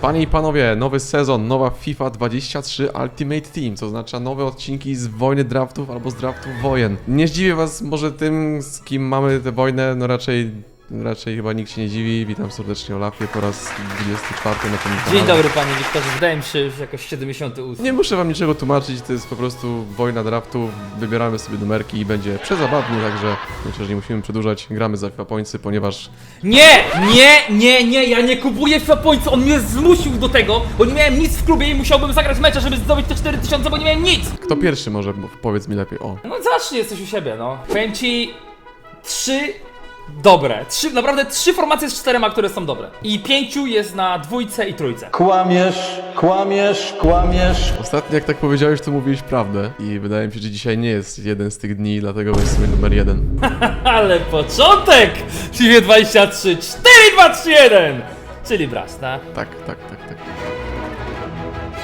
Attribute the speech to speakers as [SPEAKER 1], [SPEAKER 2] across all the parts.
[SPEAKER 1] Panie i panowie, nowy sezon, nowa FIFA 23 Ultimate Team, co oznacza nowe odcinki z wojny draftów albo z draftów wojen. Nie zdziwię was może tym, z kim mamy tę wojnę, no raczej, raczej chyba nikt się nie dziwi. Witam serdecznie Olafie po raz 24 na tym kanale.
[SPEAKER 2] Dzień dobry panie Wiktorze, wydaje mi się już jakoś 78.
[SPEAKER 1] Nie muszę wam niczego tłumaczyć, to jest po prostu wojna draftów, wybieramy sobie numerki i będzie przezabawnie, także myślę, że nie musimy przedłużać, gramy za FIFA Pointsy, ponieważ
[SPEAKER 2] Nie, nie, nie, nie, ja nie kupuję FIFA Points, on mnie zmusił do tego, bo nie miałem nic w klubie i musiałbym zagrać mecze, żeby zdobyć te 4000, bo nie miałem nic.
[SPEAKER 1] kto pierwszy może, powiedz mi lepiej, o.
[SPEAKER 2] No zacznij, jesteś u siebie, no. Powiem ci trzy dobre, trzy, naprawdę trzy formacje z czterema, które są dobre. I pięciu jest na dwójce i trójce.
[SPEAKER 3] Kłamiesz, kłamiesz, kłamiesz.
[SPEAKER 1] Ostatnio jak tak powiedziałeś, to mówiłeś prawdę i wydaje mi się, że dzisiaj nie jest jeden z tych dni, dlatego jest sobie numer jeden.
[SPEAKER 2] Ale początek! FIFA 23, 4, 2, 3, 1! Czyli brasz, tak?
[SPEAKER 1] Tak, tak, tak, tak.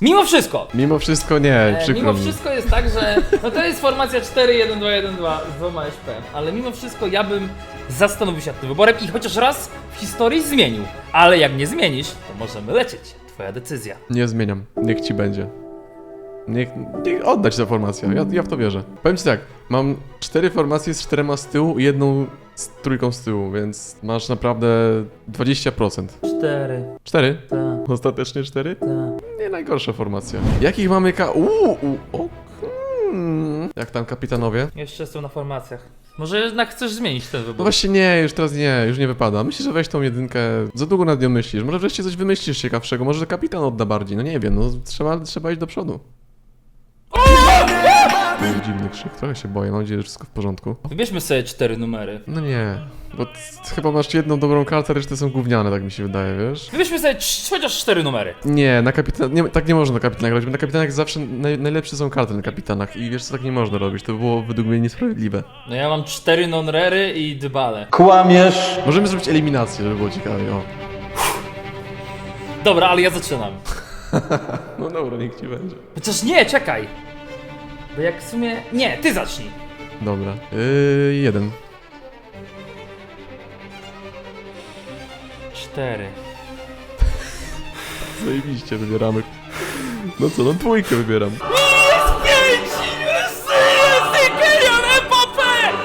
[SPEAKER 2] Mimo wszystko,
[SPEAKER 1] Mimo wszystko nie,
[SPEAKER 2] E,
[SPEAKER 1] przykro
[SPEAKER 2] mimo
[SPEAKER 1] mi.
[SPEAKER 2] wszystko jest tak, że no to jest formacja 4-1-2-1-2 z dwoma SP, ale mimo wszystko ja bym zastanowił się nad tym wyborem i chociaż raz w historii zmienił. Ale jak nie zmienisz, to możemy lecieć. Twoja decyzja.
[SPEAKER 1] Nie zmieniam, niech ci będzie. Niech, niech oddać tę formację, ja, ja w to wierzę. Powiem ci tak, mam cztery formacje z czterema z tyłu i jedną z trójką z tyłu, więc masz naprawdę 20%.
[SPEAKER 2] 4,
[SPEAKER 1] Cztery?
[SPEAKER 2] ta,
[SPEAKER 1] Ostatecznie cztery?
[SPEAKER 2] ta.
[SPEAKER 1] Nie najgorsza formacja. Jakich mamy ka... Uuu, u, o, hmm. Jak tam kapitanowie?
[SPEAKER 2] Jeszcze jestem na formacjach. Może jednak chcesz zmienić ten
[SPEAKER 1] No
[SPEAKER 2] wybór?
[SPEAKER 1] właśnie nie, już teraz nie, już nie wypada. Myślę, że weź tą jedynkę, za długo nad nią myślisz. Może wreszcie coś wymyślisz ciekawszego, może kapitan odda bardziej, no nie wiem, no trzeba, trzeba iść do przodu. Był dziwny krzyk, trochę się boję, mam nadzieję, że wszystko w porządku.
[SPEAKER 2] Wybierzmy sobie cztery numery.
[SPEAKER 1] No nie, bo t- chyba masz jedną dobrą kartę, reszty są gówniane, tak mi się wydaje, wiesz?
[SPEAKER 2] Wybierzmy sobie cz- chociaż cztery numery.
[SPEAKER 1] Nie, na kapitan, nie, tak nie można na kapitanach grać, bo na kapitanach zawsze naj, najlepsze są karty na kapitanach i wiesz co, tak nie można robić, to by było według mnie niesprawiedliwe.
[SPEAKER 2] No ja mam cztery non-rery i dybale.
[SPEAKER 3] Kłamiesz.
[SPEAKER 1] Możemy zrobić eliminację, żeby było ciekawie, o.
[SPEAKER 2] Dobra, ale ja zaczynam.
[SPEAKER 1] No dobra, niech ci będzie.
[SPEAKER 2] Chociaż nie, czekaj. Bo jak w sumie... Nie, ty zacznij.
[SPEAKER 1] Dobra, yy, jeden.
[SPEAKER 2] Cztery.
[SPEAKER 1] Zajebiście wybieramy. No co, no dwójkę wybieram.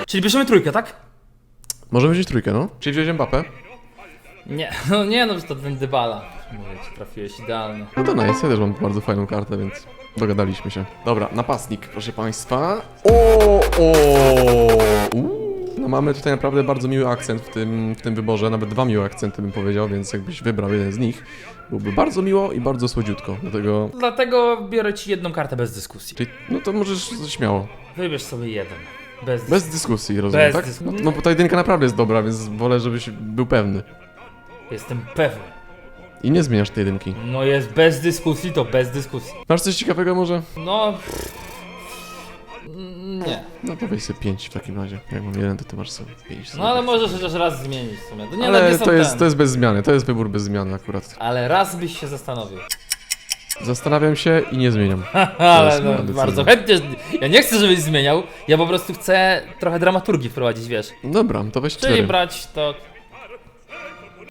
[SPEAKER 2] Czyli bierzemy trójkę, tak?
[SPEAKER 1] Możemy wziąć trójkę, no? Czyli wziąć Mbappé?
[SPEAKER 2] Nie, no nie no, że to ten dybala. Mówię ci, trafiłeś idealnie.
[SPEAKER 1] No to nice, ja też mam bardzo fajną kartę, więc dogadaliśmy się. Dobra, napastnik, proszę państwa. O, o, uuu. No mamy tutaj naprawdę bardzo miły akcent w tym, w tym wyborze, nawet dwa miłe akcenty bym powiedział, więc jakbyś wybrał jeden z nich, byłby bardzo miło i bardzo słodziutko. Dlatego,
[SPEAKER 2] Dlatego biorę ci jedną kartę bez dyskusji.
[SPEAKER 1] czyli, no to możesz śmiało.
[SPEAKER 2] Wybierz sobie jeden. Bez,
[SPEAKER 1] Bez dyskusji, rozumiem,
[SPEAKER 2] Bez
[SPEAKER 1] tak?
[SPEAKER 2] dyskusji.
[SPEAKER 1] No, no bo ta jedynka naprawdę jest dobra, więc wolę, żebyś był pewny.
[SPEAKER 2] Jestem pewny.
[SPEAKER 1] I nie zmieniasz tej jedynki.
[SPEAKER 2] No jest bez dyskusji, to bez dyskusji.
[SPEAKER 1] Masz coś ciekawego może?
[SPEAKER 2] No... Nie.
[SPEAKER 1] No to weź sobie 5 w takim razie. Jak mam jeden, to ty masz sobie 5.
[SPEAKER 2] No ale możesz chociaż raz zmienić w sumie. To nie, no,
[SPEAKER 1] Ale
[SPEAKER 2] są
[SPEAKER 1] to jest,
[SPEAKER 2] ten.
[SPEAKER 1] to jest bez zmiany, to jest wybór bez zmiany akurat.
[SPEAKER 2] Ale raz byś się zastanowił.
[SPEAKER 1] Zastanawiam się i nie zmieniam.
[SPEAKER 2] Ale
[SPEAKER 1] jest moja
[SPEAKER 2] no,
[SPEAKER 1] decyzja.
[SPEAKER 2] bardzo chętnie. Ja nie chcę, żebyś zmieniał. Ja po prostu chcę trochę dramaturgii wprowadzić, wiesz.
[SPEAKER 1] Dobra, to weź
[SPEAKER 2] Czyli
[SPEAKER 1] 4.
[SPEAKER 2] brać to...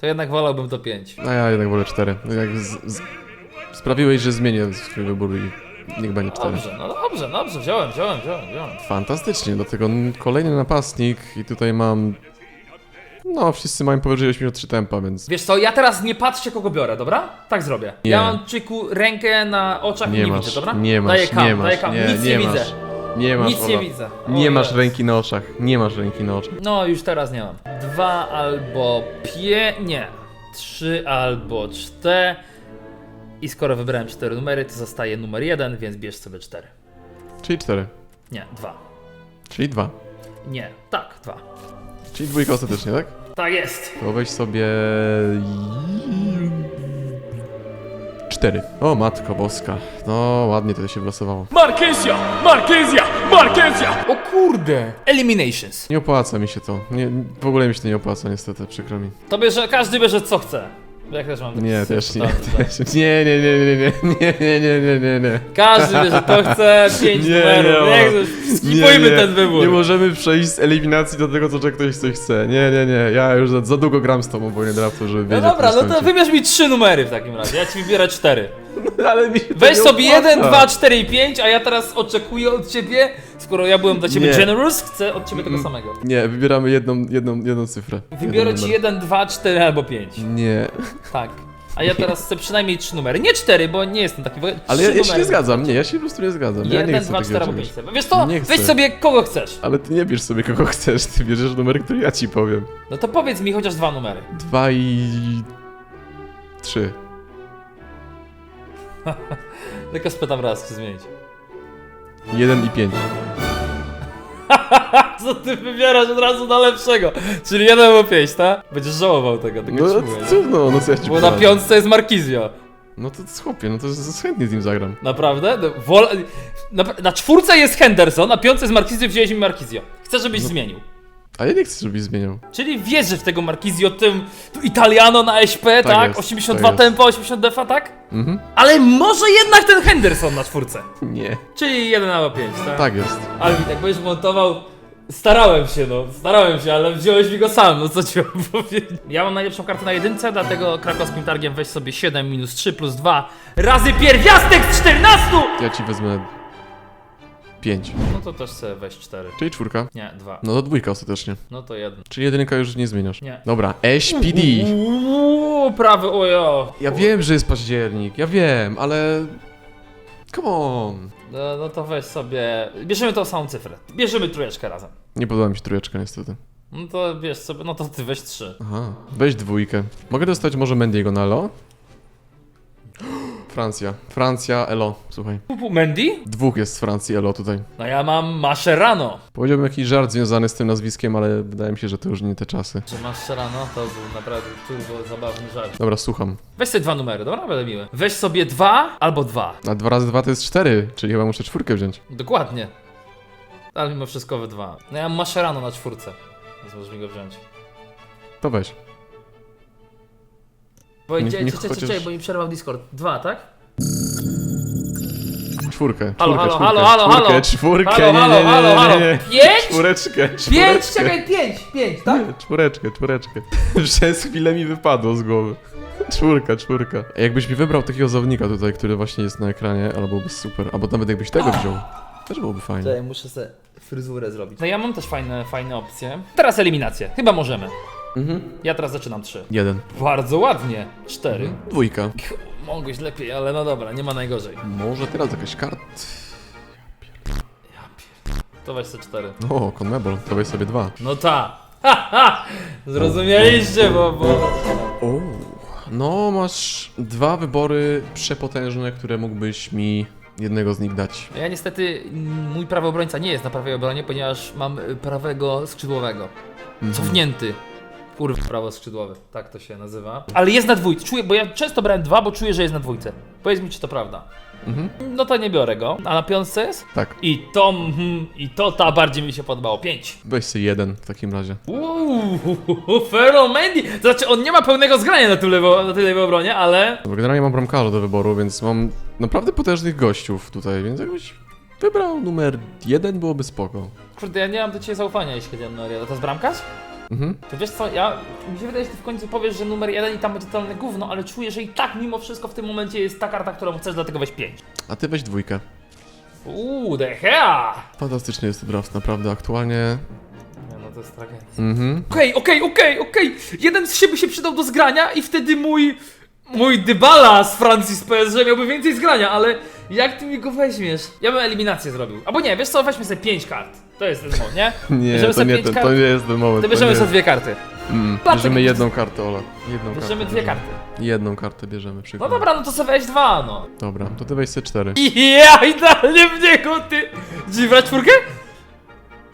[SPEAKER 2] To jednak wolałbym to 5.
[SPEAKER 1] A ja jednak wolę 4. Jak z, z, sprawiłeś, że zmienię swój wybór i niech będzie 4.
[SPEAKER 2] Dobrze, no dobrze, dobrze, wziąłem, wziąłem, wziąłem, wziąłem.
[SPEAKER 1] Fantastycznie, dlatego n- kolejny napastnik i tutaj mam... No, wszyscy mają powyżej 83 tempa, więc
[SPEAKER 2] Wiesz co, ja teraz nie patrzcie kogo biorę, dobra? Tak zrobię.
[SPEAKER 1] Nie.
[SPEAKER 2] Ja mam czyku rękę na oczach i
[SPEAKER 1] nie
[SPEAKER 2] nie
[SPEAKER 1] masz,
[SPEAKER 2] widzę, dobra?
[SPEAKER 1] nie masz,
[SPEAKER 2] daję kam,
[SPEAKER 1] nie masz,
[SPEAKER 2] daję kam.
[SPEAKER 1] nie,
[SPEAKER 2] Nic
[SPEAKER 1] nie
[SPEAKER 2] nie, widzę.
[SPEAKER 1] Nie masz,
[SPEAKER 2] Nic nie
[SPEAKER 1] Ola.
[SPEAKER 2] widzę.
[SPEAKER 1] Nie
[SPEAKER 2] O
[SPEAKER 1] masz
[SPEAKER 2] Jezu.
[SPEAKER 1] ręki na oczach, nie masz ręki na oczach.
[SPEAKER 2] No, już teraz nie mam. Dwa albo pie... nie. Trzy albo cztery. I skoro wybrałem cztery numery, to zostaje numer jeden, więc bierz sobie cztery.
[SPEAKER 1] Czyli 4.
[SPEAKER 2] Nie, dwa.
[SPEAKER 1] Czyli 2.
[SPEAKER 2] Nie, tak, dwa.
[SPEAKER 1] Czyli dwójka ostatecznie, tak?
[SPEAKER 2] Tak jest.
[SPEAKER 1] To weź sobie... Cztery. O, matko boska. No, ładnie to się wylosowało.
[SPEAKER 2] Markezja! Markezja! Markezja! O kurde! Eliminations.
[SPEAKER 1] Nie opłaca mi się to. Nie, w ogóle mi się to nie opłaca, niestety, przykro mi.
[SPEAKER 2] To bierze, każdy bierze co chce. Ja też mam taki
[SPEAKER 1] Nie,
[SPEAKER 2] syf
[SPEAKER 1] też nie,
[SPEAKER 2] totalny, tak.
[SPEAKER 1] też nie, nie, nie, nie, nie, nie, nie, nie, nie, nie, nie.
[SPEAKER 2] Każdy wie, że to chce 5
[SPEAKER 1] Nie,
[SPEAKER 2] numerów.
[SPEAKER 1] nie, nie,
[SPEAKER 2] skipujmy
[SPEAKER 1] nie.
[SPEAKER 2] ten wybór.
[SPEAKER 1] Nie możemy przejść z eliminacji do tego, co że ktoś coś chce. Nie, nie, nie. Ja już za, za długo gram z tobą obojnie draftu, żeby
[SPEAKER 2] No
[SPEAKER 1] wiedzieć.
[SPEAKER 2] dobra, no to wybierz mi trzy numery w takim razie. Ja ci wybiorę cztery.
[SPEAKER 1] Ale mi się to
[SPEAKER 2] Weź
[SPEAKER 1] nie
[SPEAKER 2] sobie
[SPEAKER 1] opłaca.
[SPEAKER 2] 1, 2, 4 i 5, a ja teraz oczekuję od ciebie, skoro ja byłem dla ciebie
[SPEAKER 1] Nie.
[SPEAKER 2] generous, chcę od ciebie tego samego.
[SPEAKER 1] Nie, wybieramy jedną, jedną, jedną cyfrę.
[SPEAKER 2] Wybiorę
[SPEAKER 1] Jeden
[SPEAKER 2] ci
[SPEAKER 1] numer.
[SPEAKER 2] 1, 2, 4 albo 5.
[SPEAKER 1] Nie.
[SPEAKER 2] Tak. A ja teraz chcę przynajmniej trzy numery. Nie cztery, bo nie jestem taki. bo
[SPEAKER 1] Ale
[SPEAKER 2] trzy
[SPEAKER 1] ja, ja się
[SPEAKER 2] numery.
[SPEAKER 1] nie zgadzam. Nie, ja się po prostu nie zgadzam. Ja nie
[SPEAKER 2] Jeden,
[SPEAKER 1] chcę
[SPEAKER 2] dwa,
[SPEAKER 1] takiego
[SPEAKER 2] cztery albo
[SPEAKER 1] czegoś.
[SPEAKER 2] pięć. Wiesz co?
[SPEAKER 1] Nie
[SPEAKER 2] Weź sobie kogo chcesz.
[SPEAKER 1] Ale ty nie bierz sobie kogo chcesz, ty bierzesz numer, który ja ci powiem.
[SPEAKER 2] No to powiedz mi chociaż dwa numery.
[SPEAKER 1] Dwa i... Trzy.
[SPEAKER 2] Tylko spytam raz, czy zmienić.
[SPEAKER 1] Jeden i pięć.
[SPEAKER 2] Co ty wybierasz od razu na lepszego? Czyli jeden albo pięć, tak? Będziesz żałował tego, tego
[SPEAKER 1] No
[SPEAKER 2] ci mówię,
[SPEAKER 1] co,
[SPEAKER 2] nie?
[SPEAKER 1] no, no co ja ci
[SPEAKER 2] Bo na
[SPEAKER 1] poradzę?
[SPEAKER 2] piątce jest Markizio.
[SPEAKER 1] No to chłopie, no to z- chętnie z nim zagram.
[SPEAKER 2] Naprawdę? No, Wol... Na, na czwórce jest Henderson, na piątce jest Markizio, wziąłeś mi Markizio. Chcę,
[SPEAKER 1] No.
[SPEAKER 2] żebyś zmienił.
[SPEAKER 1] A ja nie chcę, żebyś zmieniał.
[SPEAKER 2] Czyli wierzysz w tego Markizio, tym tu Italiano na SP, tak?
[SPEAKER 1] jest,
[SPEAKER 2] 82
[SPEAKER 1] tak jest.
[SPEAKER 2] tempo, 80 defa, tak?
[SPEAKER 1] Mhm.
[SPEAKER 2] Ale może jednak ten Henderson na czwórce.
[SPEAKER 1] Nie.
[SPEAKER 2] Czyli 1 albo 5, tak?
[SPEAKER 1] Tak jest.
[SPEAKER 2] Ale mi tak będziesz montował. Starałem się, no, starałem się, ale wziąłeś mi go sam, no co ci mam powiedzieć. Ja mam najlepszą kartę na jedynce, dlatego krakowskim targiem weź sobie 7 minus 3 plus 2 razy pierwiastek z 14!
[SPEAKER 1] Ja ci wezmę... Pięć.
[SPEAKER 2] No to też sobie weź 4.
[SPEAKER 1] Czyli czwórka.
[SPEAKER 2] Nie, 2.
[SPEAKER 1] No to dwójka ostatecznie.
[SPEAKER 2] No to 1.
[SPEAKER 1] Czyli jedynka już nie zmieniasz.
[SPEAKER 2] Nie.
[SPEAKER 1] Dobra, SPD.
[SPEAKER 2] Uuu, prawy, ojo.
[SPEAKER 1] Ja wiem, że jest październik, ja wiem, ale... Come on.
[SPEAKER 2] No, no to weź sobie. Bierzemy tą samą cyfrę. Bierzemy trójeczkę razem.
[SPEAKER 1] Nie podoba mi się trójeczka niestety.
[SPEAKER 2] No to bierz sobie, no to ty weź 3.
[SPEAKER 1] Aha, weź dwójkę. Mogę dostać może Mendiego na Elo? Francja. Francja, Elo. Słuchaj.
[SPEAKER 2] Pupu Mendy?
[SPEAKER 1] Dwóch jest z Francji Elo tutaj.
[SPEAKER 2] No ja mam Mascherano.
[SPEAKER 1] Powiedziałbym jakiś żart związany z tym nazwiskiem, ale wydaje mi się, że to już nie te czasy.
[SPEAKER 2] Czy Mascherano? To był naprawdę turbo zabawny żart.
[SPEAKER 1] Dobra, słucham.
[SPEAKER 2] Weź sobie dwa numery, dobra? Będę miły. Weź sobie dwa albo dwa.
[SPEAKER 1] A dwa razy dwa to jest cztery, czyli chyba muszę czwórkę wziąć.
[SPEAKER 2] Dokładnie. Ale mimo wszystko we dwa. No ja mam Mascherano na czwórce. Więc możesz mi go wziąć.
[SPEAKER 1] To weź.
[SPEAKER 2] Bo
[SPEAKER 1] Niech-
[SPEAKER 2] idzie,
[SPEAKER 1] niech
[SPEAKER 2] czekaj,
[SPEAKER 1] chociaż-
[SPEAKER 2] czekaj, bo mi przerwał Discord. Dwa, tak?
[SPEAKER 1] Czwórkę.
[SPEAKER 2] Halo,
[SPEAKER 1] czwórkę,
[SPEAKER 2] halo,
[SPEAKER 1] czwórkę,
[SPEAKER 2] halo, halo,
[SPEAKER 1] czwórkę,
[SPEAKER 2] halo.
[SPEAKER 1] czwórkę,
[SPEAKER 2] Halo,
[SPEAKER 1] nie,
[SPEAKER 2] halo,
[SPEAKER 1] nie, nie,
[SPEAKER 2] halo,
[SPEAKER 1] nie,
[SPEAKER 2] halo.
[SPEAKER 1] nie, nie.
[SPEAKER 2] Pięć?
[SPEAKER 1] Czwóreczkę,
[SPEAKER 2] Pięć? Czekaj, pięć, pięć, tak?
[SPEAKER 1] Nie, Czwóreczkę, czwóreczkę. Przez chwilę mi wypadło z głowy. Czwórka, czwórka. Jakbyś mi wybrał takiego zawodnika tutaj, który właśnie jest na ekranie, ale byłby super. Albo nawet jakbyś tego wziął. Też byłoby fajnie.
[SPEAKER 2] Czekaj, muszę sobie fryzurę zrobić. No ja mam też fajne, fajne opcje. Teraz eliminację. Chyba możemy.
[SPEAKER 1] Mhm.
[SPEAKER 2] Ja teraz zaczynam trzy.
[SPEAKER 1] Jeden.
[SPEAKER 2] Bardzo ładnie. Cztery.
[SPEAKER 1] Dwójka.
[SPEAKER 2] Mogłeś lepiej, ale no dobra, nie ma najgorzej.
[SPEAKER 1] Może teraz jakaś kart.
[SPEAKER 2] To weź sobie cztery.
[SPEAKER 1] O, Conmebol, to weź sobie dwa.
[SPEAKER 2] No ta. Ha, ha! Zrozumieliście, bo, bo...
[SPEAKER 1] O, no masz dwa wybory przepotężne, które mógłbyś mi jednego z nich dać.
[SPEAKER 2] Ja niestety, mój prawy obrońca nie jest na prawej obronie, ponieważ mam prawego skrzydłowego. Cofnięty. Kurwa, prawo skrzydłowe, tak to się nazywa. Ale jest na dwójce, czuję, bo ja często brałem dwa, bo czuję, że jest na dwójce. Powiedz mi, czy to prawda.
[SPEAKER 1] Mhm.
[SPEAKER 2] No to nie biorę go. A na piątce jest?
[SPEAKER 1] Tak,
[SPEAKER 2] I to, mhm, i to ta bardziej mi się podobało. Pięć.
[SPEAKER 1] weź sobie jeden w takim razie.
[SPEAKER 2] Uuu, Ferro Mendy. To znaczy, on nie ma pełnego zgrania na tej lewo, na tej lewej obronie, ale...
[SPEAKER 1] Bo generalnie mam bramkarza do wyboru, więc mam naprawdę potężnych gościów tutaj, więc jakbyś wybrał numer jeden, byłoby spoko.
[SPEAKER 2] Kurde, ja nie mam do ciebie zaufania, jeśli chodzi o jeden. To jest bramkarz?
[SPEAKER 1] Mhm.
[SPEAKER 2] To wiesz co, ja... Mi się wydaje, że ty w końcu powiesz, że numer jeden i tam będzie totalne gówno, ale czuję, że i tak mimo wszystko w tym momencie jest ta karta, którą chcesz, dlatego weź pięć.
[SPEAKER 1] A ty weź dwójkę.
[SPEAKER 2] Uuu, De Gea!
[SPEAKER 1] Fantastyczny jest to draft, naprawdę, aktualnie.
[SPEAKER 2] Nie, no to jest tragedia.
[SPEAKER 1] Mhm.
[SPEAKER 2] Okej, okej, okej, okej. Jeden z siebie się przydał do zgrania i wtedy mój... Mój Dybala z Francji z PSG miałby więcej zgrania, ale jak ty mi go weźmiesz? Ja bym eliminację zrobił. Albo nie, wiesz co, weźmy sobie pięć kart. To jest ten mod, nie?
[SPEAKER 1] Nie,
[SPEAKER 2] Bierzemy
[SPEAKER 1] to
[SPEAKER 2] sobie
[SPEAKER 1] nie,
[SPEAKER 2] pięć
[SPEAKER 1] ten,
[SPEAKER 2] kart?
[SPEAKER 1] to nie jest ten moment.
[SPEAKER 2] To
[SPEAKER 1] to
[SPEAKER 2] bierzemy
[SPEAKER 1] nie
[SPEAKER 2] sobie dwie karty.
[SPEAKER 1] Mm,
[SPEAKER 2] Patrz,
[SPEAKER 1] bierzemy jedną kartę, Ola. Jedną
[SPEAKER 2] Bierzemy
[SPEAKER 1] kartę.
[SPEAKER 2] dwie karty.
[SPEAKER 1] Jedną kartę bierzemy,
[SPEAKER 2] No
[SPEAKER 1] przykład.
[SPEAKER 2] dobra, no to sobie weź dwa, no.
[SPEAKER 1] Dobra, to ty weź sobie cztery.
[SPEAKER 2] I ja idealnie w niego, ty! Dziś brać czwórkę?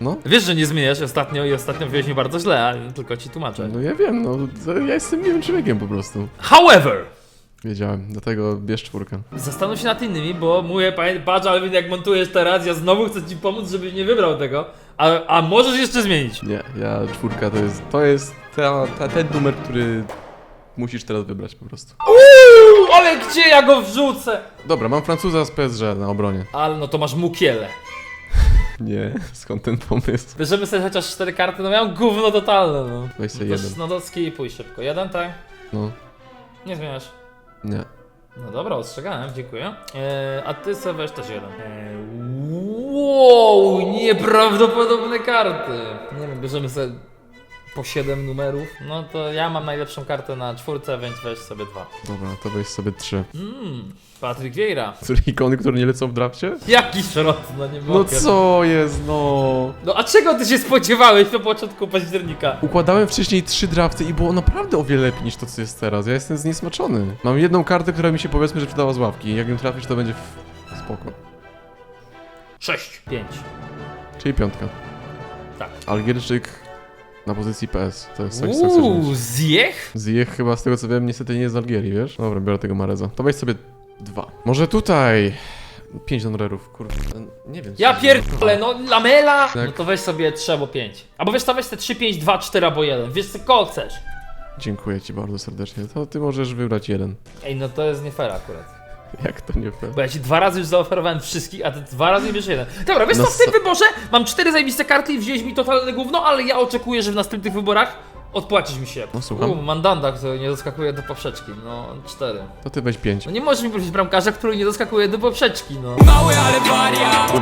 [SPEAKER 1] No.
[SPEAKER 2] Wiesz, że nie zmieniasz ostatnio i ostatnio wziąłeś mi bardzo źle, a tylko ci tłumaczę.
[SPEAKER 1] No ja wiem, no to ja jestem miłym człowiekiem po prostu.
[SPEAKER 2] However,
[SPEAKER 1] Wiedziałem, dlatego bierz czwórkę.
[SPEAKER 2] zastanów się nad innymi, bo mówię, pamię- patrz, ale jak montujesz teraz, ja znowu chcę ci pomóc, żebyś nie wybrał tego, a, a możesz jeszcze zmienić.
[SPEAKER 1] Nie, ja czwórka to jest, to jest ta, ta, ten numer, który Musisz teraz wybrać po prostu.
[SPEAKER 2] Uuu, ale gdzie ja go wrzucę?
[SPEAKER 1] Dobra, mam Francuza z PSG na obronie.
[SPEAKER 2] Ale no to masz Mukiele.
[SPEAKER 1] Nie, skąd ten pomysł?
[SPEAKER 2] Bierzemy sobie chociaż cztery karty, no miałem gówno totalne, no.
[SPEAKER 1] Weź sobie jeden.
[SPEAKER 2] No to skipuj szybko. Jeden, tak?
[SPEAKER 1] No,
[SPEAKER 2] Nie zmieniasz.
[SPEAKER 1] nie.
[SPEAKER 2] No dobra, ostrzegałem, dziękuję. Eee, a ty sobie weź też jeden. Eee, wow, nieprawdopodobne karty. Nie wiem, bierzemy sobie po 7 numerów. No to ja mam najlepszą kartę na czwórce, więc weź sobie dwa.
[SPEAKER 1] Dobra, to weź sobie trzy.
[SPEAKER 2] Mmm, Patryk Vieira.
[SPEAKER 1] Które ikony, które nie lecą w drafcie?
[SPEAKER 2] Jaki szrot, no nie
[SPEAKER 1] No
[SPEAKER 2] mogę.
[SPEAKER 1] co jest, no?
[SPEAKER 2] No a czego ty się spodziewałeś na początku października?
[SPEAKER 1] Układałem wcześniej trzy drafty i było naprawdę o wiele lepiej niż to, co jest teraz. Ja jestem zniesmaczony. Mam jedną kartę, która mi się powiedzmy, że przydała z ławki. Jak ją trafisz, to będzie w... spoko.
[SPEAKER 2] 6. 5.
[SPEAKER 1] Czyli piątka.
[SPEAKER 2] Tak.
[SPEAKER 1] Algierczyk na pozycji PS. To jest coś, co chcesz
[SPEAKER 2] Uuu, zjech?
[SPEAKER 1] Zjech chyba z tego co wiem niestety nie jest z Algierii, wiesz? Dobra, biorę tego Mareza. To weź sobie dwa. Może tutaj... Pięć honorerów, kurde. Nie wiem.
[SPEAKER 2] Ja
[SPEAKER 1] szczerze.
[SPEAKER 2] pierdolę, no lamela!
[SPEAKER 1] Tak.
[SPEAKER 2] No to weź sobie 3 albo 5. Albo wiesz co, weź te 3, 5, 2, 4 albo 1. Wiesz co, kogo chcesz?
[SPEAKER 1] Dziękuję ci bardzo serdecznie. To ty możesz wybrać jeden.
[SPEAKER 2] Ej, no to jest nie fair akurat.
[SPEAKER 1] Jak to nie fair?
[SPEAKER 2] Bo ja ci dwa razy już zaoferowałem wszystkich, a ty dwa razy bierzesz jeden. Dobra, wiesz
[SPEAKER 1] No
[SPEAKER 2] co, w tym
[SPEAKER 1] so-
[SPEAKER 2] wyborze mam cztery zajebiste karty i wzięłeś mi totalne gówno, ale ja oczekuję, że w następnych wyborach odpłacisz mi się.
[SPEAKER 1] No, słucham.
[SPEAKER 2] Uuu, mandanda, który nie doskakuje do poprzeczki, no cztery.
[SPEAKER 1] To ty weź pięć.
[SPEAKER 2] No nie możesz mi prosić bramkarza, który nie doskakuje do poprzeczki, no.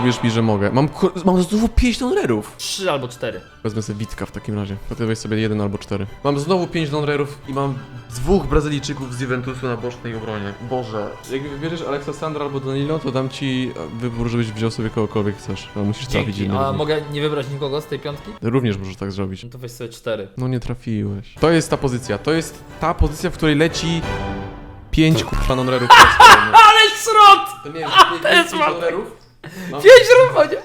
[SPEAKER 1] Uwierz mi, że mogę. Mam, ku- mam znowu pięć honorerów.
[SPEAKER 2] Trzy albo cztery.
[SPEAKER 1] Wezmę sobie Witka w takim razie. To ty weź sobie jeden albo cztery. Mam znowu pięć honorerów i mam dwóch Brazylijczyków z Juventusu na bocznej obronie. Boże. Jak wybierzesz Aleksa Sandra albo Danilo, to dam ci wybór, żebyś wziął sobie kogokolwiek chcesz. No musisz trafić
[SPEAKER 2] Dzięki. A
[SPEAKER 1] z nich.
[SPEAKER 2] mogę nie wybrać nikogo z tej piątki?
[SPEAKER 1] Również możesz tak zrobić.
[SPEAKER 2] No to weź sobie cztery.
[SPEAKER 1] No nie trafiłeś. To jest ta pozycja. To jest ta pozycja, w której leci pięć kurwa honorerów.
[SPEAKER 2] Ale srot!
[SPEAKER 1] To nie
[SPEAKER 2] jest
[SPEAKER 1] pięć
[SPEAKER 2] ładne.
[SPEAKER 1] honorerów? Mam,
[SPEAKER 2] Pięć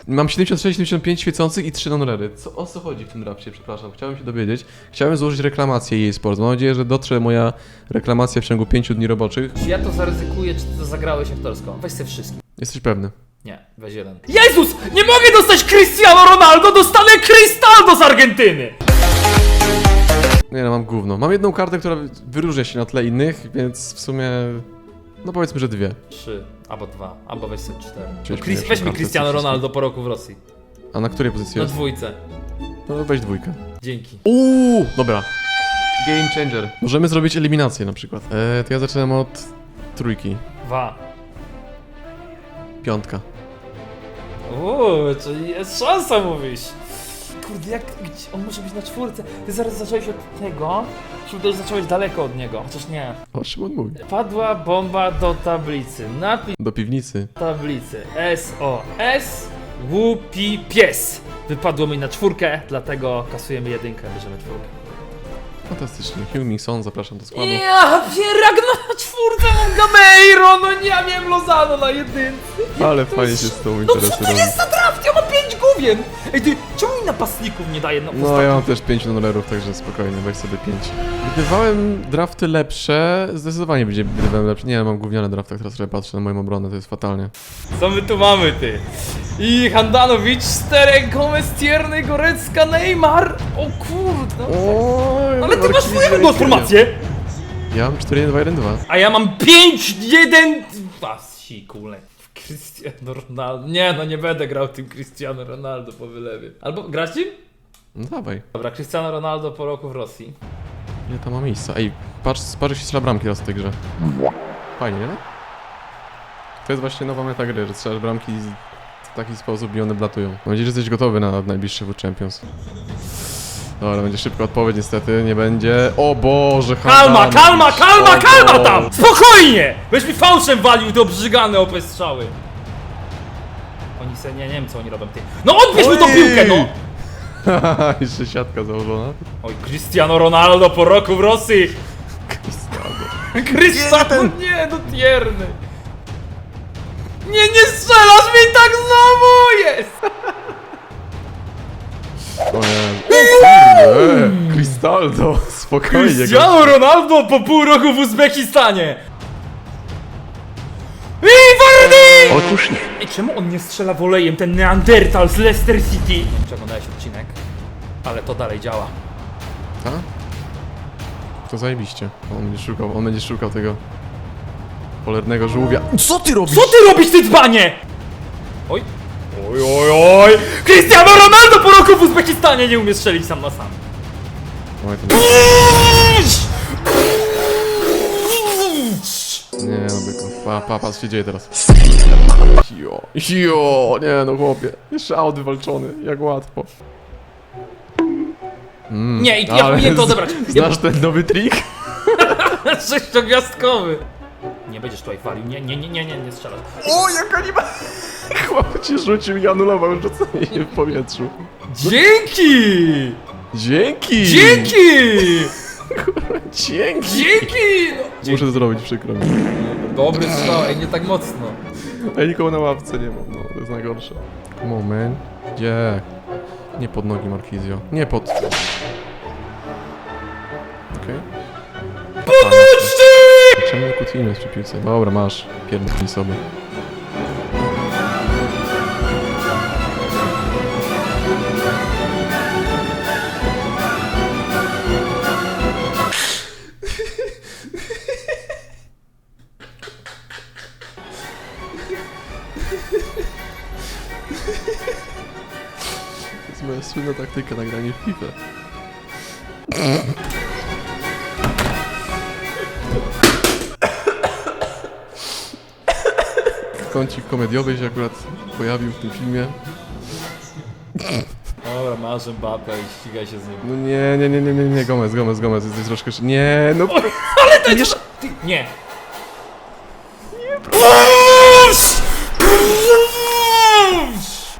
[SPEAKER 1] mam 76-75 świecących i 3 honorery. Co, o co chodzi w tym drafcie? Przepraszam, chciałem się dowiedzieć. Chciałem złożyć reklamację jej sport. Mam nadzieję, że dotrze moja reklamacja w ciągu 5 dni roboczych.
[SPEAKER 2] Czy ja to zaryzykuję, czy ty to zagrałeś aktorsko? Weź sobie wszystkim.
[SPEAKER 1] Jesteś pewny?
[SPEAKER 2] Nie, weź jeden. Jezus! Nie mogę dostać Cristiano Ronaldo, dostanę Cristaldo z Argentyny!
[SPEAKER 1] Nie no, mam gówno. Mam jedną kartę, która wyróżnia się na tle innych, więc w sumie... No powiedzmy, że dwie.
[SPEAKER 2] Trzy, albo dwa, albo weź sobie cztery.
[SPEAKER 1] Czyli
[SPEAKER 2] No, Chris, weź mi Cristiano. Ronaldo po roku w Rosji.
[SPEAKER 1] A na której pozycji
[SPEAKER 2] Na
[SPEAKER 1] jest?
[SPEAKER 2] dwójce.
[SPEAKER 1] No weź dwójkę.
[SPEAKER 2] Dzięki.
[SPEAKER 1] Uuu, dobra. Game changer. Możemy zrobić eliminację na przykład. Eee, to ja zaczynam od trójki.
[SPEAKER 2] Dwa.
[SPEAKER 1] Piątka.
[SPEAKER 2] Uuu, czyli jest szansa, mówisz. Kurde, jak, gdzie, on może być na czwórce. Ty zaraz zacząłeś od tego, czy też zacząłeś daleko od niego, chociaż nie.
[SPEAKER 1] O, Szymon mówi.
[SPEAKER 2] Padła bomba do tablicy.
[SPEAKER 1] Do piwnicy.
[SPEAKER 2] tablicy. SOS Łupi Pies. Wypadło mi na czwórkę, dlatego kasujemy jedynkę, bierzemy czwórkę.
[SPEAKER 1] Fantastycznie. Hugh Mingson, zapraszam do składu.
[SPEAKER 2] Ja pierak na czwórce mam Gameiro, no nie, ja miałem Lozano na jedynce.
[SPEAKER 1] Ale fajnie się z tą
[SPEAKER 2] No co to jest za draft? Ja mam pięć główien! Ej ty, czemu mi napastników nie daje? No,
[SPEAKER 1] No ja mam też 5 numerów, także spokojnie, weź sobie 5. Wydawałem drafty lepsze, zdecydowanie będzie wydawałem lepsze. Nie, mam gówniane drafty, teraz sobie patrzę na moją obronę, to jest fatalnie.
[SPEAKER 2] Co my tu mamy, ty? I Handanowicz, Sterek, Gomez, Tierny, Gorecka, Neymar! O kurde!
[SPEAKER 1] Oj,
[SPEAKER 2] Ale ty masz swoją formację!
[SPEAKER 1] Ja mam 4, 1, 2, 1, 2.
[SPEAKER 2] A ja mam 5, 1, 2, sikule. Cristiano Ronaldo. Nie, no nie będę grał tym Cristiano Ronaldo po wylewie. Albo grać nim?
[SPEAKER 1] No dawaj,
[SPEAKER 2] Dobra, Cristiano Ronaldo po roku w Rosji.
[SPEAKER 1] ile tam ma miejsca? Ej, patrz, patrz się strzela bramki raz w tej grze. Fajnie, nie? To jest właśnie nowa meta gry, że strzelasz bramki w taki sposób i one blatują. Mam nadzieję, że jesteś gotowy na najbliższy Food Champions. Dobra, będzie szybka odpowiedź, niestety nie będzie. O Boże,
[SPEAKER 2] Kalma, kalma, kalma,
[SPEAKER 1] O
[SPEAKER 2] kalma
[SPEAKER 1] Boże.
[SPEAKER 2] tam! Spokojnie! Weź mi fałszem walił do brzygane OP strzały. Oni se, nie, nie wiem co oni robią, ty. No odbierz mi tą
[SPEAKER 1] Oj!
[SPEAKER 2] piłkę, no!
[SPEAKER 1] Haha, Jeszcze siatka założona.
[SPEAKER 2] Oj, Cristiano Ronaldo po roku w Rosji! Cristiano, nie, no tierny! Nie, nie strzelasz mi tak znowu! Jest!
[SPEAKER 1] O nie. Kurde, Cristaldo, spokojnie.
[SPEAKER 2] Cristiano Ronaldo po pół roku w Uzbekistanie! I Vardy!
[SPEAKER 1] Otóż nie.
[SPEAKER 2] Ej, czemu on nie strzela wolejem, ten Neandertal z Leicester City? Czy oglądałeś odcinek? Ale to dalej działa.
[SPEAKER 1] A? To zajebiście. On będzie szukał, on będzie szukał tego cholernego żółwia. Co ty robisz?
[SPEAKER 2] Co ty robisz, ty dzbanie? Oj. Oj, oj, oj! Cristiano Ronaldo po roku w Uzbekistanie nie umie strzelić sam na sam.
[SPEAKER 1] Oj, to... Nie no byku, pa, pa, pa, co się dzieje teraz? Jo, jo, nie no chłopie, jeszcze aut wywalczony, jak łatwo. Mm,
[SPEAKER 2] Nie, i ja
[SPEAKER 1] ale
[SPEAKER 2] powinienem to
[SPEAKER 1] z-
[SPEAKER 2] odebrać.
[SPEAKER 1] Znasz ten nowy trik?
[SPEAKER 2] Sześciogwiazdkowy. Nie będziesz tutaj walił, nie, nie, nie, nie, nie, nie strzelasz.
[SPEAKER 1] O, jak anima... Chłop cię rzucił i anulował rzucenie w powietrzu.
[SPEAKER 2] Dzięki!
[SPEAKER 1] Dzięki!
[SPEAKER 2] Dzięki!
[SPEAKER 1] Dzięki!
[SPEAKER 2] Dzięki! No.
[SPEAKER 1] Muszę zrobić, przykro mi.
[SPEAKER 2] Dobry strzał, ej, nie tak mocno.
[SPEAKER 1] Ja nikogo na ławce nie mam, no, to jest najgorsze. Moment. Gdzie? Nie pod nogi Markizio. Nie pod... Okej.
[SPEAKER 2] Pomóżcie!
[SPEAKER 1] Czemu nie kutwimy przy piłce? Dobra, masz. Pierdolnij sobie. Taktyka na granie w FIFA. Kącik komediowy się akurat pojawił w tym filmie.
[SPEAKER 2] Dobra, masz Mbappe i ścigaj się z nim.
[SPEAKER 1] No nie, nie, nie, nie, nie, nie, Gomez, Gomez, Gomez, jesteś troszkę... szy- Nie, no...
[SPEAKER 2] Ale to jest... Nie.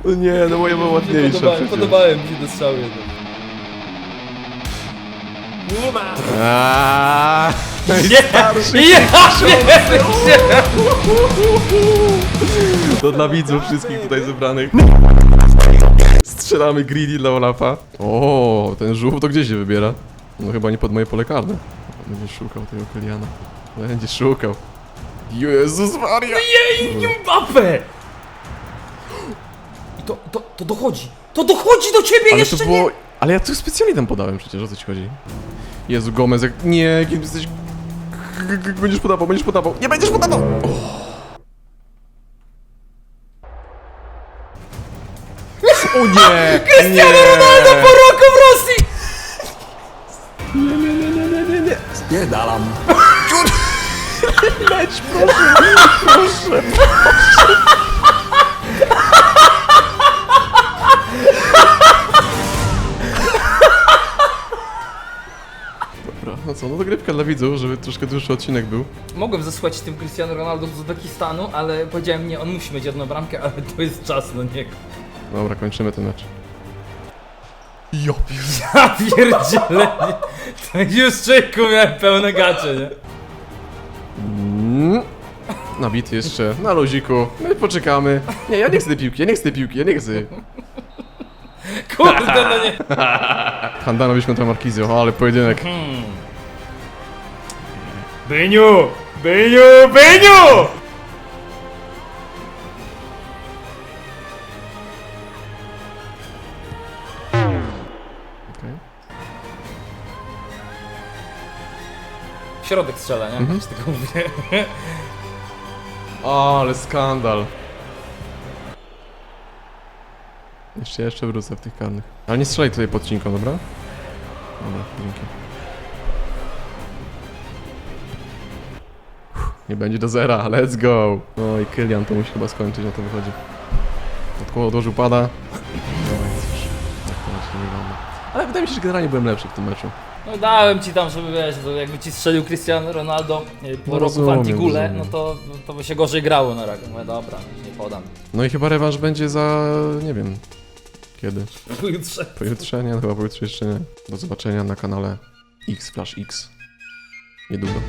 [SPEAKER 1] No nie, no moje było ładniejsze
[SPEAKER 2] Podobałem,
[SPEAKER 1] przecież.
[SPEAKER 2] podobałem mi się te strzały jednak. Nie ma!
[SPEAKER 1] Aaaa,
[SPEAKER 2] Nie! Wiem,
[SPEAKER 1] To dla widzów wszystkich tutaj zebranych. Strzelamy greedy dla Olafa. O, ten żółw to gdzie się wybiera? No chyba nie pod moje pole karne. Będzie szukał tego Keliana. Będzie szukał. Jezus Maria!
[SPEAKER 2] Jej, Mbappe! To, to, to dochodzi. To dochodzi do ciebie
[SPEAKER 1] Ale
[SPEAKER 2] jeszcze
[SPEAKER 1] to
[SPEAKER 2] nie!
[SPEAKER 1] było... Ale ja tu specjalnie tam podałem przecież, o co ci chodzi? Jezu, Gomez, jak... Nie, kiedy jesteś... G- g- Będziesz podawał, będziesz podawał. Nie będziesz podawał! O, o nie! Cristiano
[SPEAKER 2] Ronaldo po roku w Rosji!
[SPEAKER 1] Nie, nie, nie, nie, nie, nie, nie. Spierdalam. Leć, proszę, proszę, Dobra, no dogrywka dla widzów, żeby troszkę dłuższy odcinek był.
[SPEAKER 2] Mogłem zesłać tym Cristiano Ronaldo z Uzbekistanu, ale powiedziałem nie, on musi mieć jedną bramkę, ale to jest czas na niego.
[SPEAKER 1] Dobra, kończymy ten mecz. Jo,
[SPEAKER 2] Ja pierdzielę, nie. To już człowieku miałem pełne gacze, nie?
[SPEAKER 1] Mm. Nabity jeszcze, na luziku. My poczekamy. Nie, ja nie chcę tej piłki, ja nie chcę tej piłki, ja nie chcę.
[SPEAKER 2] Kurde, no nie.
[SPEAKER 1] Handanowicz kontra Markizio, ale pojedynek.
[SPEAKER 2] Hmm. Byniu! Byniu! Byniu! Środek strzela, nie?
[SPEAKER 1] Mhm.
[SPEAKER 2] Tylko mówię.
[SPEAKER 1] O, ale skandal. Jeszcze, jeszcze wrócę w tych karnych. Ale nie strzelaj tutaj pod cinką, dobra? Dobra, dzięki. Nie będzie do zera, let's go! No i Kylian to musi chyba skończyć, na to wychodzi. Odkło odłożył pada. No i cóż, tak to właśnie wygląda. Ale wydaje mi się, że generalnie byłem lepszy w tym meczu.
[SPEAKER 2] No dałem ci tam, żeby wiesz, to jakby ci strzelił Cristiano Ronaldo po
[SPEAKER 1] No
[SPEAKER 2] roku w Antigule, no to, to by się gorzej grało na razie. No dobra, nie podam.
[SPEAKER 1] No i chyba rewanż będzie za... nie wiem... Kiedy?
[SPEAKER 2] Pojutrze.
[SPEAKER 1] Pojutrze? Nie, no chyba pojutrze jeszcze nie. Do zobaczenia na kanale X Flash X. Niedługo.